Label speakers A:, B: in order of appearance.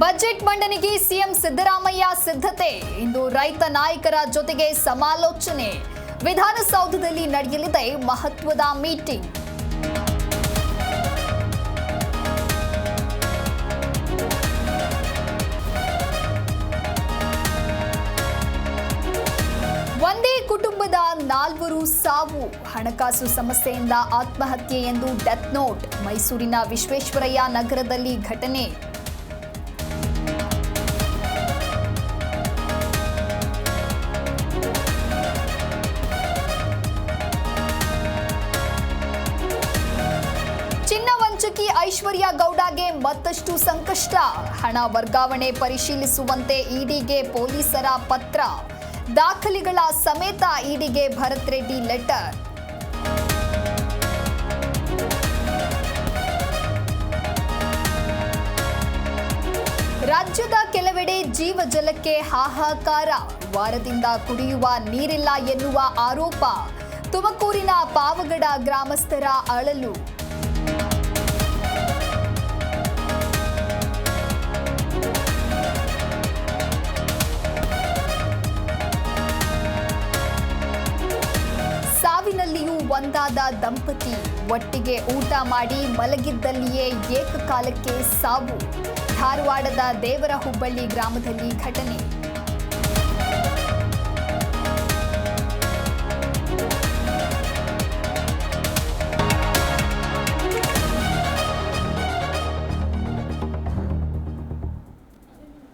A: Budget ಮಂಡನೆಗೆ CM Siddaramaiah ಸಿದ್ಧತೆ. ಇಂದು ರೈತ ನಾಯಕರ ಜೊತೆಗೆ ಸಮಾಲೋಚನೆ. ವಿಧಾನಸೌಧದಲ್ಲಿ ನಡೆಯಲಿದೆ ಮಹತ್ವದ ಮೀಟಿಂಗ್. ಒಂದೇ ಕುಟುಂಬದ ನಾಲ್ವರು ಸಾವು. ಹಣಕಾಸು ಸಮಸ್ಯೆಯಿಂದ ಆತ್ಮಹತ್ಯೆ ಎಂದು ಡೆತ್ ನೋಟ್. ಮೈಸೂರಿನ ವಿಶ್ವೇಶ್ವರಯ್ಯ ನಗರದಲ್ಲಿ ಘಟನೆ. ವಂಚಕಿ ಐಶ್ವರ್ಯ ಗೌಡಗೆ ಮತ್ತಷ್ಟು ಸಂಕಷ್ಟ. ಹಣ ವರ್ಗಾವಣೆ ಪರಿಶೀಲಿಸುವಂತೆ ಇಡಿಗೆ ಪೊಲೀಸರ ಪತ್ರ. ದಾಖಲೆಗಳ ಸಮೇತ ಇಡಿಗೆ ಭರತ್ ರೆಡ್ಡಿ ಲೆಟರ್. ರಾಜ್ಯದ ಕೆಲವೆಡೆ ಜೀವ ಜಲಕ್ಕೆ ಹಾಹಾಕಾರ. ವಾರದಿಂದ ಕುಡಿಯುವ ನೀರಿಲ್ಲ ಎನ್ನುವ ಆರೋಪ. ತುಮಕೂರಿನ ಪಾವಗಡ ಗ್ರಾಮಸ್ಥರ ಅಳಲು. ಒಂದಾದ ದಂಪತಿ. ಒಟ್ಟಿಗೆ ಊಟ ಮಾಡಿ ಮಲಗಿದ್ದಲ್ಲಿಯೇ ಏಕಕಾಲಕ್ಕೆ ಸಾವು. ಧಾರವಾಡದ ದೇವರ ಹುಬ್ಬಳ್ಳಿ ಗ್ರಾಮದಲ್ಲಿ ಘಟನೆ.